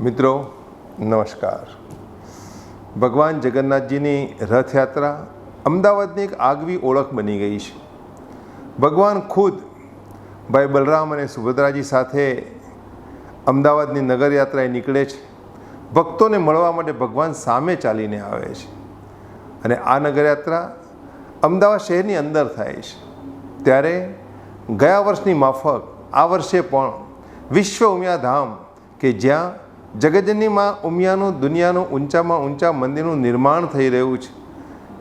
મિત્રો, નમસ્કાર. ભગવાન જગન્નાથજીની રથયાત્રા અમદાવાદની એક આગવી ઓળખ બની ગઈ છે. ભગવાન ખુદ ભાઈ બલરામ અને સુભદ્રાજી સાથે અમદાવાદની નગરયાત્રાએ નીકળે છે. ભક્તોને મળવા માટે ભગવાન સામે ચાલીને આવે છે. અને આ નગરયાત્રા અમદાવાદ શહેરની અંદર થાય છે. ત્યારે ગયા વર્ષની માફક આ વર્ષે પણ વિશ્વ ઉમિયા ધામ કે જ્યાં જગજનીમાં ઉમિયાનું, દુનિયાનું ઊંચામાં ઊંચા મંદિરનું નિર્માણ થઈ રહ્યું છે.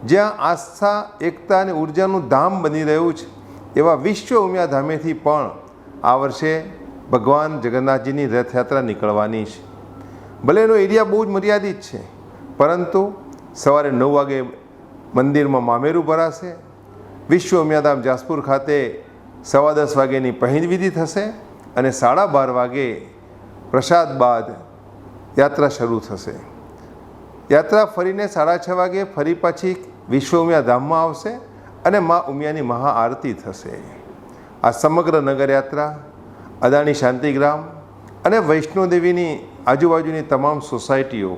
જ્યાં આસ્થા, એકતા અને ઉર્જાનું ધામ બની રહ્યું છે. એવા વિશ્વ ઉમિયા ધામેથી પણ આ વર્ષે ભગવાન જગન્નાથજીની રથયાત્રા નીકળવાની છે. ભલે એનો એરિયા બહુ જ મર્યાદિત છે, પરંતુ સવારે નવ વાગે મંદિરમાં મામેરું ભરાશે. વિશ્વ ઉમિયાધામ જાસપુર ખાતે સવા દસ વાગ્યાની પહેંદ વિધિ થશે અને સાડા બાર વાગે પ્રસાદ બાદ યાત્રા શરૂ થશે. યાત્રા ફરીને સાડા છ વાગે ફરી પાછી વિશ્વ ઉમિયા ધામમાં આવશે અને મા ઉમિયાની મહાઆરતી થશે. આ સમગ્ર નગરયાત્રા, અદાણી શાંતિગ્રામ અને વૈષ્ણોદેવીની આજુબાજુની તમામ સોસાયટીઓ,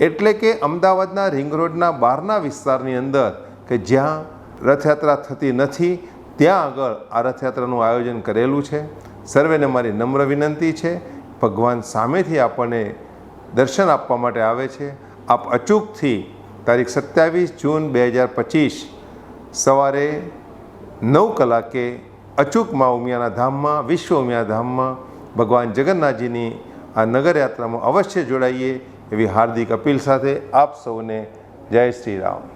એટલે કે અમદાવાદના રિંગ રોડના બહારના વિસ્તારની અંદર, કે જ્યાં રથયાત્રા થતી નથી, ત્યાં આગળ આ રથયાત્રાનું આયોજન કરેલું છે. સર્વેને મારી નમ્ર વિનંતી છે. ભગવાન સામેથી આપણને દર્શન આપવા માટે આવે છે. આપ અચૂકથી તારીખ સત્યાવીસ જૂન બે હજાર પચીસ સવારે નવ કલાકે અચૂક મા ઉમિયાના ધામમાં, વિશ્વ ઉમિયા ધામમાં ભગવાન જગન્નાથજીની આ નગરયાત્રામાં અવશ્ય જોડાઈએ એવી હાર્દિક અપીલ સાથે આપ સૌને જય શ્રી રામ.